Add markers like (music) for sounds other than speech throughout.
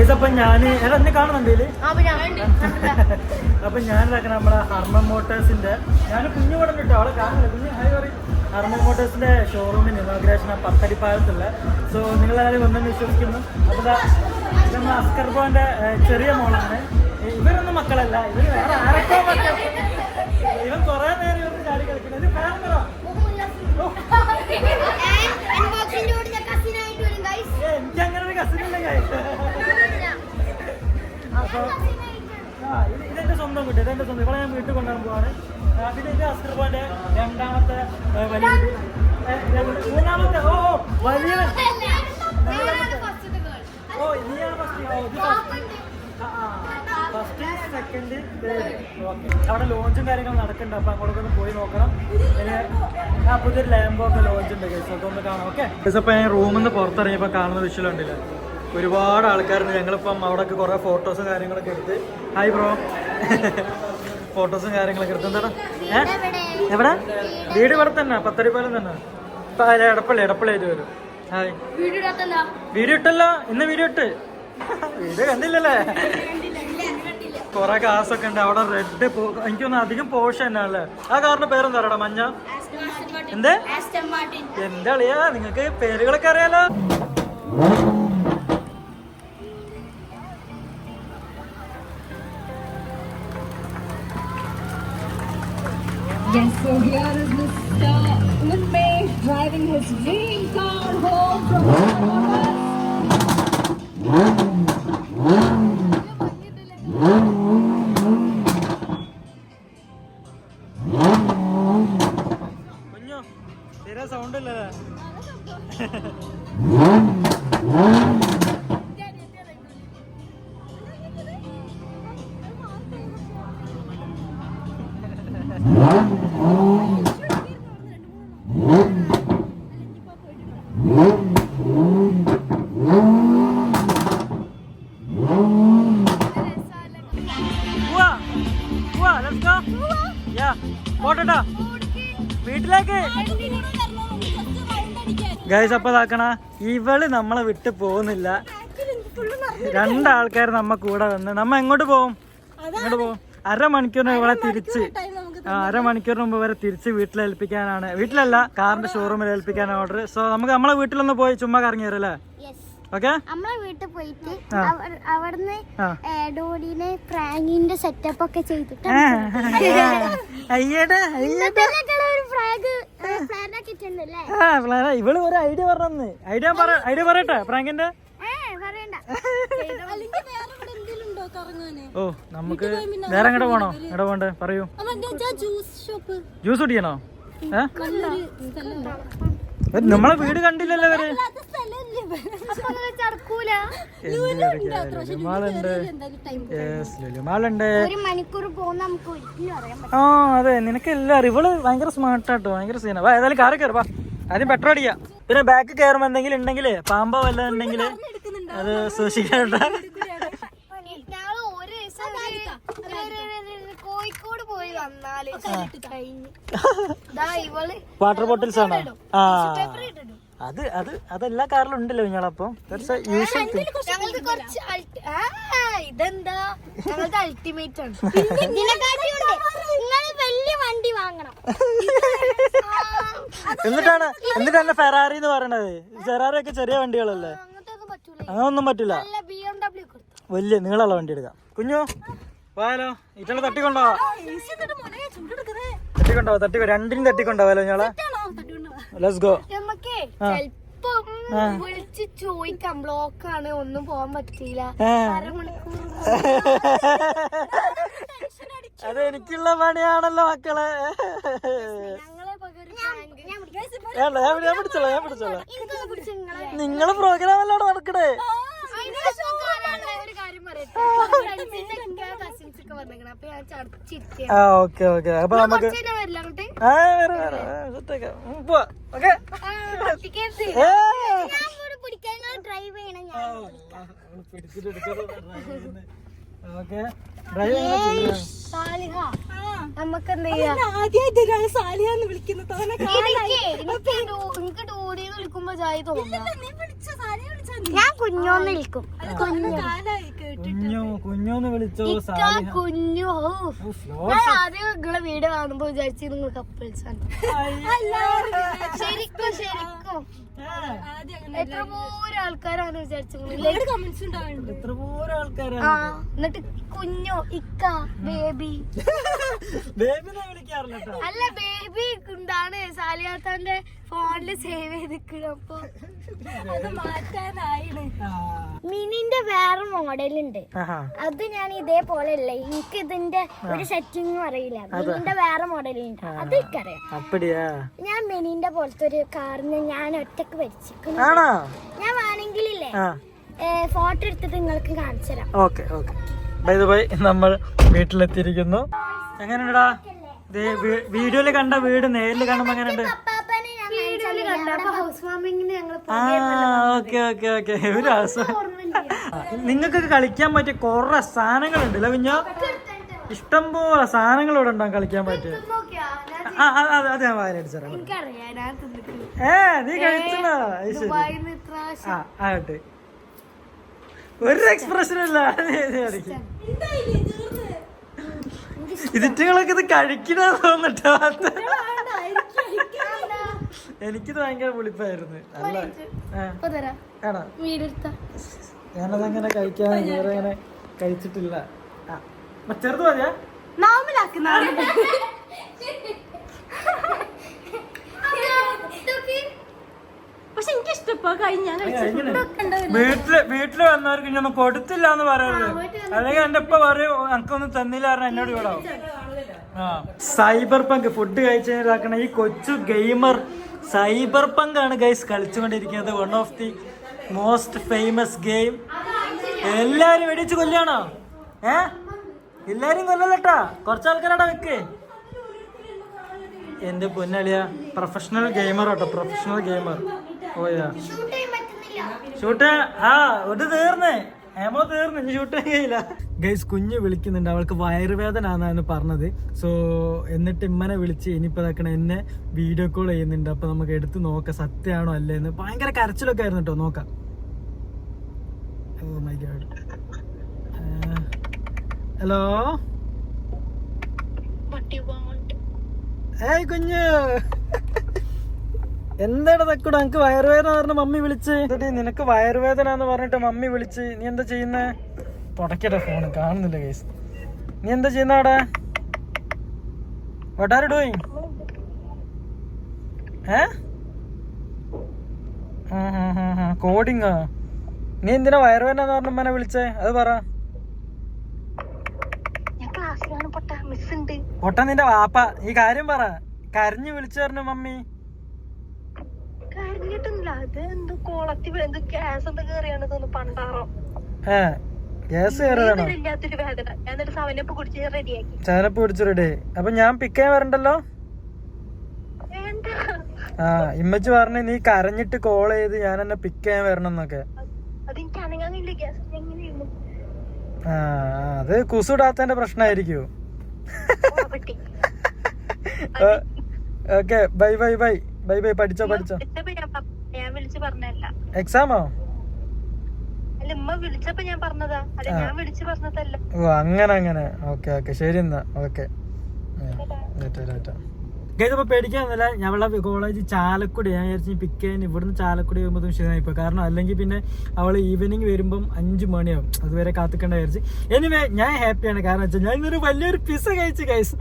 ഇതപ്പൊ ഞാൻ എന്നെ കാണുന്നുണ്ട് അപ്പൊ ഞാൻ (laughs) ഇതാക്കണം നമ്മളെ ഹർമൻ മോട്ടേഴ്സിന്റെ ഞാൻ കുഞ്ഞു കൂടെ കിട്ടും അവളെ കാണില്ല കുഞ്ഞു ഹൈ പറയും ഹർമൻ മോട്ടേഴ്സിന്റെ ഷോറൂമിന് ഇനോഗ്രേഷൻ പത്തടിപ്പാലത്തുള്ള. സോ നിങ്ങളെല്ലാവരും ഒന്നെന്ന് വിശ്വസിക്കുന്നു. അപ്പൊ നമ്മളെ അസ്കർ ബ്രോന്റെ ചെറിയ മോളാണ്. ഇവരൊന്നും മക്കളല്ല. ഇവർ വേറെ ആരൊക്കെ മക്കൾ ഇവൻ കുറെ നേരം ഇവർക്ക് ചാടി കളിക്കുന്നത് അങ്ങനെ ഒരു കസിനല്ല guys. ആ, ഇത് ഇതെന്റെ സ്വന്തം കുട്ടി ഇതെന്റെ സ്വന്തം ഇവിടെ ഞാൻ വീട്ടിൽ കൊണ്ടുവരാൻ പോവാണ്. പിന്നെ ഇത് അസ്കർബോന്റെ രണ്ടാമത്തെ വലിയ മൂന്നാമത്തെ ഓ വലിയ. ഓ ഇനിയാണ് ഫസ്റ്റ് ഓ ഇത് first first second third okay അവിടെ ലോഞ്ചും കാര്യങ്ങളും നടക്കുന്നുണ്ട് അപ്പൊ അങ്ങോട്ടൊക്കെ ഒന്ന് പോയി നോക്കണം. പിന്നെ ആ പുതിയൊരു ലാമ്പോ ഒക്കെ ലോഞ്ച് ഉണ്ട് കേസ് അതൊന്ന് കാണാം ഓക്കെ അപ്പൊ ഞാൻ റൂമിൽ നിന്ന് പുറത്തിറങ്ങിയപ്പോൾ കാണുന്ന വിഷയം ഉണ്ടല്ലേ ഒരുപാട് ആൾക്കാരുണ്ട്. ഞങ്ങളിപ്പം അവിടെയൊക്കെ കുറേ ഫോട്ടോസും കാര്യങ്ങളൊക്കെ എടുത്ത്. ഹായ് ബ്രോ ഫോട്ടോസും കാര്യങ്ങളൊക്കെ എടുത്ത്. എന്താടാ? ഏ? എവിടെ? വീട് ഇവിടെ തന്നെ പത്തടിപ്പാലം തന്നെ. എടപ്പള്ളി എടപ്പള്ളിയായിട്ട് വരും. ഹായ് വീഡിയോ ഇട്ടല്ലോ? ഇന്ന് വീഡിയോ ഇട്ട്. വീഡിയോ കണ്ടില്ലല്ലേ? കൊറേ കാസൊക്കെ ഉണ്ട്. അവിടെ റെഡ് എനിക്കൊന്ന് അധികം പോഷൻ തന്നെയല്ലേ ആ കാറിന്റെ പേരെന്താ പറയടാ? മഞ്ഞ? എന്ത്. എന്താ അളിയാ നിങ്ങക്ക് പേരുകളൊക്കെ അറിയാലോ. Yes, so here is Mr. Unmesh driving his dream car home from. Sound ഇല്ലല്ലേ വീട്ടിലേക്ക്. ഗൈസ് അപ്പൊ ഇതാക്കണ ഇവൾ നമ്മളെ വിട്ട് പോകുന്നില്ല. രണ്ടാൾക്കാർ നമ്മ കൂടെ വന്ന് നമ്മ എങ്ങോട്ട് പോവും? എങ്ങോട്ട് പോവും? അരമണിക്കൂറിന് ഇവളെ തിരിച്ച്. ആ, അരമണിക്കൂറിന് മുമ്പ് വരെ തിരിച്ച് വീട്ടിൽ ഏൽപ്പിക്കാനാണ്. വീട്ടിലല്ല കാറിന്റെ ഷോറൂമിൽ ഏൽപ്പിക്കാൻ ഓർഡർ സോ നമുക്ക് നമ്മളെ വീട്ടിലൊന്ന് പോയി ചുമ്മാ കറങ്ങി. ഓക്കെ നമ്മളെ വീട്ടിൽ പോയിട്ട്. അവിടുന്ന്. ഡോഡിനെ പ്രാങ്കിന്റെ സെറ്റപ്പ് ഒക്കെ ചെയ്തിട്ട് ഇവൾ ഒരു ഐഡിയ പറഞ്ഞു ഐഡിയ ഐഡിയ പറയട്ടെ പ്രാങ്കിന്റെ പറയണ്ട. (laughs) ഓ നമുക്ക് വേറെ എങ്ങോട്ട് പോണോ? എവിടെ പോണ്ടേ പറയൂ. ജ്യൂസ് ഷോപ്പ് ജ്യൂസ് കുടിക്കണോ? നമ്മളെ വീട് കണ്ടില്ലല്ലോ അവർ ആ അതെ. നിനക്ക് എല്ലാം ഇവൾ ഭയങ്കര സ്മാർട്ടാട്ടോ ഭയങ്കര സീനാ. വാ ഏതായാലും കാറി കയറി വാ. ആദ്യം പെട്രോൾ അടിക്കാം. പിന്നെ ബാക്ക് കയറുമ്പോ എന്തെങ്കിലും ഉണ്ടെങ്കിലേ പാമ്പോ വല്ലതും ഉണ്ടെങ്കിൽ അത് സൂക്ഷിക്കാനുണ്ടാ ഞങ്ങൾ ഒരു ദിവസം ഒരു- ഒരു- ഒരു- ഒരു- ഒരു വാട്ടർ ബോട്ടിൽസ് (laughs) ആണോ? ആ. അത് അത് അതെല്ലാ കാറിലും ഉണ്ടല്ലോ. ഞങ്ങളപ്പം യൂഷ്വൽ ഇതെന്താ? അൾട്ടിമേറ്റ് ആണ്. വലിയ വണ്ടി വാങ്ങണം. എന്നിട്ടാണ് എന്നിട്ടാണ് ഫെറാറി എന്ന് പറയണത്. ഫെറാറി ഒക്കെ ചെറിയ വണ്ടികളല്ലേ? അങ്ങനെ ഒന്നും പറ്റൂല. വലിയ നീളമുള്ള വണ്ടി എടുക്കാം കുഞ്ഞു പോയാലോ ഇറ്റളെ തട്ടിക്കൊണ്ടോ? തട്ടിക്കൊണ്ടോ തട്ടിക്കോ രണ്ടിനും തട്ടിക്കൊണ്ടാവല്ലോ ഞങ്ങളെ ലെറ്റ്സ് ഗോ വിളിച്ച് ചോദിക്കാം. ബ്ലോക്ക് ആണ് ഒന്നും പോകാൻ പറ്റിയില്ല (laughs) അത് എനിക്കുള്ള പണിയാണല്ലോ മക്കളെ. വേണ്ട ഞാൻ ഞാൻ പിടിച്ചോളാം ഞാൻ പിടിച്ചോളാം. നിങ്ങൾ പ്രോഗ്രാം അല്ലാണ്ട് നടക്കണേ? ഒരു കാര്യം പറയട്ടെ. അപ്പൊ ഞാൻ ഓക്കെ ഓക്കെ. അപ്പൊ നമുക്ക് എന്ത് ചെയ്യാം ആദ്യമായിട്ട് ഒരാൾ എനിക്ക് ഡോഡിന്ന് വിളിക്കുമ്പോ ജായി തോന്നുന്നു. നീ വിളിച്ച സാലിയ വിളിച്ച ഞാൻ കുഞ്ഞോന്ന് വിളിക്കും. കാലായി. കേട്ടു കുഞ്ഞു കുഞ്ഞോന്ന് വിളിച്ചോ കുഞ്ഞു ആദ്യം നിങ്ങളെ വീഡിയോ കാണുമ്പോ വിചാരിച്ചു നിങ്ങൾ കപ്പിൾസ് ആണ് ശരിക്കും ശരിക്കും? എത്ര ആൾക്കാരാണ് എത്ര പോരെ ആൾക്കാരാണ് എന്നിട്ട് കുഞ്ഞു ഇക്ക ബേബി. അല്ല ബേബി എന്താണ് സാലിയാത്താന്റെ ഫോണിൽ സേവ് ചെയ്ത് അപ്പൊ അത് മാറ്റാനായിണ്. മിനിന്റെ വേറെ മോഡൽ ഉണ്ട്. അത് ഞാൻ ഇതേപോലെ അല്ല എനിക്ക് ഇതിന്റെ ഒരു സെറ്റിംഗ് അറിയില്ല. മിനിന്റെ വേറെ മോഡലുണ്ട് അത് എനിക്കറിയാം അപ്പടിയാ. ഞാൻ മിനിന്റെ പോലത്തെ ഒരു കാറിന് ഞാൻ ഒറ്റയ്ക്ക് ഭരിച്ചിരിക്കുന്നു. ആണോ? ഞാൻ വേണമെങ്കിലില്ലേ ഫോട്ടോ എടുത്തിട്ട് നിങ്ങൾക്ക് കാണിച്ചു തരാം. Okay okay. ബൈ ബൈ നമ്മൾ വീട്ടിലെത്തിയിരിക്കുന്നു. എങ്ങനെയുണ്ടാ വീഡിയോയിൽ കണ്ട വീട് നേരിൽ കാണുമ്പോ എങ്ങനെയുണ്ട്? ആ ഓക്കെ ഓക്കെ ഓക്കെ. ഒരു അവസ്ഥ നിങ്ങൾക്കൊക്കെ കളിക്കാൻ പറ്റിയ കുറെ സാധനങ്ങളുണ്ട് അല്ലെ കുഞ്ഞോ? ഇഷ്ടം പോലെ സാധനങ്ങൾ ഇവിടെ ഉണ്ടാകും കളിക്കാൻ പറ്റിയ? അത് ഞാൻ വായനടിച്ചറിയാം ഏ നീ കഴിച്ചോ അത് ശരി. ദുബായിന്ന് ഇത്ര പ്രാവശ്യം. ആ ആകട്ടെ. ഒരു എക്സ്പ്രഷനും ഇല്ല. ഇതിറ്റുകളൊക്കെ ഇത് കഴിക്കണ തോന്നിട്ടോ എനിക്കിത് ഭയങ്കര പുളിപ്പായിരുന്നു. അല്ല? അങ്ങനെ ആണോ? ഞാനതങ്ങനെ കഴിക്കാൻ വേറെ അങ്ങനെ കഴിച്ചിട്ടില്ല ചെറുത് മതിയാ? (laughs) പക്ഷെ എനിക്ക് വീട്ടിൽ വീട്ടിൽ വന്നവർക്ക് ഞാൻ കൊടുത്തില്ല എന്ന് പറയരുത്. അല്ലെങ്കിൽ എന്റെ ഉപ്പ പറയും എനിക്കൊന്നും തന്നില്ല പറഞ്ഞ എന്നോട് ഇവിടെ സൈബർ പങ്ക് ഫുഡ് കഴിച്ചതാക്കണ ഈ കൊച്ചു ഗെയിമർ. സൈബർ പങ്കാണ് ആണ് guys കളിച്ചുകൊണ്ടിരിക്കുന്നത്. One of the most famous game എല്ലാരും വെടിച്ച് കൊല്ലാണോ ഏ? എല്ലാരും കൊല്ലല്ലട്ടാ കുറച്ച് ആൾക്കാരാടാ വെക്ക് എന്റെ പൊന്നളിയ പ്രൊഫഷണൽ ഗെയിമർ കേട്ടോ പ്രൊഫഷണൽ ഗെയിമർ ഓയാ ഷൂട്ട് ആ ഒരു തീർന്ന്. ഏമോ തീർന്ന് ഇനി ഷൂട്ട് കഴിയില്ല ഗൈസ് കുഞ്ഞ് വിളിക്കുന്നുണ്ട്. അവൾക്ക് വയറുവേദന ആണെന്നാണ് പറഞ്ഞത്. സോ എന്നിട്ട് ഇമ്മനെ വിളിച്ച് ഇനിയിപ്പോ ഇതാക്കണ എന്നെ വീഡിയോ കോൾ ചെയ്യുന്നുണ്ട്. അപ്പൊ നമുക്ക് എടുത്ത് നോക്കാം സത്യമാണോ അല്ലേ എന്ന് ഭയങ്കര കരച്ചിലൊക്കെ ആയിരുന്നു കേട്ടോ നോക്കാം. ഓ മൈ ഗോഡ് ഹലോ ഏയ് കുഞ്ഞ്. എന്താണ് തക്കുട? എനിക്ക് വയറുവേദന പറഞ്ഞ മമ്മി വിളിച്ച്. എന്നിട്ട് നിനക്ക് വയറുവേദന എന്ന് പറഞ്ഞിട്ട് മമ്മി വിളിച്ച്. നീ എന്താ ചെയ്യുന്നേ? തുടക്കട്ടെ ഫോൺ കാണുന്നില്ല കേസ് നീ എന്താ ചെയ്യുന്ന അവിടെ വാട്ട് ആർ ഡൂയിങ് ഏ? കോഡിങ് നീ എന്തിനാ വയറുവേദന എന്ന് പറഞ്ഞ മനെ വിളിച്ചേ? അത് പറ. പൊട്ട പൊട്ട നിന്റെ വാപ്പ. ഈ കാര്യം പറ. കരഞ്ഞു വിളിച്ചു പറഞ്ഞു മമ്മി. അത് എന്തോ എന്തോ ഗ്യാസ് എന്താ കേറിയാണ് തോന്നുന്നു പണ്ടാറോ? ഏ ഗ്യാസ് കയറിയതാണോ ഇല്ലാത്തൊരു വേദന. ഞാൻ എന്നിട്ട് സവനപ്പ് കുടിച്ച് റെഡിയാക്കി ചാനപ്പ് പിടിച്ചു റെഡി അപ്പൊ ഞാൻ പിക്ക് ചെയ്യാൻ വരണ്ടല്ലോ? ആ ഇമ്മച്ചി പറഞ്ഞു നീ കരഞ്ഞിട്ട് കോൾ ചെയ്ത് ഞാൻ എന്നെ പിക്ക് ചെയ്യാൻ വരണം എന്നൊക്കെ. ആ അത് കുസുടാത്തന്റെ പ്രശ്നമായിരിക്കും. Okay bye bye bye. Bye bye പഠിച്ചോ പഠിച്ചോ വിളിച്ചപ്പോ ഞാൻ പ- ഞാൻ വിളിച്ച് പറഞ്ഞല്ല എക്സാമോ അല്ല ഉമ്മ വിളിച്ചപ്പോ ഞാൻ പറഞ്ഞതാ. അല്ല ഞാൻ വിളിച്ച് പറഞ്ഞതല്ല. ഓ അങ്ങനെ അങ്ങനെ. ഓക്കെ ഓക്കെ ശരി എന്നാ. ഓക്കെ ഇതിപ്പോ പേടിക്കാന്നില്ല ഞങ്ങളുടെ കോളേജ് ചാലക്കുടി ഞാൻ വിചാരിച്ചു പിക്ക് ചെയ്യാൻ ഇവിടുന്ന് ചാലക്കുടി വരുമ്പോൾ വിഷയമായിപ്പോ കാരണം അല്ലെങ്കിൽ പിന്നെ അവൾ ഈവനിങ് വരുമ്പം അഞ്ചു മണിയാവും. അതുവരെ കാത്തിക്കണ്ട വിചാരിച്ച്. എനിവേ ഞാൻ ഹാപ്പിയാണ് കാരണം വെച്ചാൽ ഞാൻ ഇന്നൊരു വലിയൊരു പിസ്സ കഴിച്ചു കൈസ്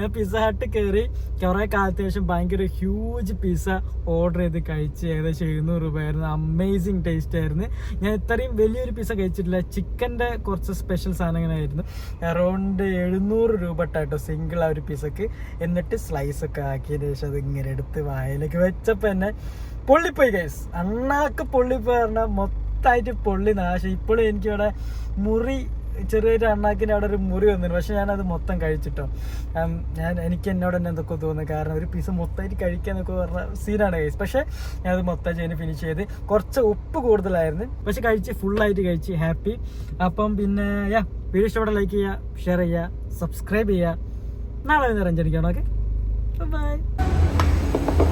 ഞാൻ പിസ്സ ഹട്ട് കയറി കുറെ കാലത്തിന് ശേഷം ഭയങ്കര ഹ്യൂജ് പിസ്സ ഓർഡർ ചെയ്ത് കഴിച്ച് ഏകദേശം എഴുന്നൂറ് രൂപയായിരുന്നു. അമേസിങ് ടേസ്റ്റ് ആയിരുന്നു. ഞാൻ ഇത്രയും വലിയൊരു പിസ്സ കഴിച്ചിട്ടില്ല. ചിക്കന്റെ കുറച്ച് സ്പെഷ്യൽ സാധനങ്ങളായിരുന്നു. അറൗണ്ട് എഴുന്നൂറ് രൂപ കേട്ടോ സിംഗിൾ ആ ഒരു പിസ്സക്ക് എന്നിട്ട് സ്ലൈസ് ഒക്കെ ആക്കിയതിന് ശേഷം അത് ഇങ്ങനെ എടുത്ത് വായിലേക്ക് വെച്ചപ്പോൾ തന്നെ പൊള്ളിപ്പോയി ഗൈസ് അണ്ണാക്ക് പൊള്ളിപ്പോയി പറഞ്ഞാൽ മൊത്തമായിട്ട് പൊള്ളി നാശം. ഇപ്പോഴും എനിക്കിവിടെ മുറി ചെറിയൊരു അണ്ണാക്കിന്റെ അവിടെ ഒരു മുറി വന്നിരുന്നു. പക്ഷെ ഞാനത് മൊത്തം കഴിച്ചിട്ടോ. ഞാൻ എനിക്ക് എന്നോട് തന്നെ എന്തൊക്കെ തോന്നുന്നു. കാരണം ഒരു പീസ് മൊത്തമായിട്ട് കഴിക്കുക എന്നൊക്കെ പറഞ്ഞ സീനാണ് കഴിച്ചത് പക്ഷെ ഞാനത് മൊത്തം ചെയ്ത് ഫിനിഷ് ചെയ്ത് കുറച്ച് ഉപ്പ് കൂടുതലായിരുന്നു. പക്ഷെ കഴിച്ച് ഫുള്ളായിട്ട് കഴിച്ച് ഹാപ്പി അപ്പം പിന്നെ യാ വീഡിയോ ഇഷ്ടപ്പെട്ട ലൈക്ക് ചെയ്യുക ഷെയർ ചെയ്യുക സബ്സ്ക്രൈബ് ചെയ്യുക. നാളെ നിറഞ്ഞിരിക്കണം ഓക്കെ Bye-bye.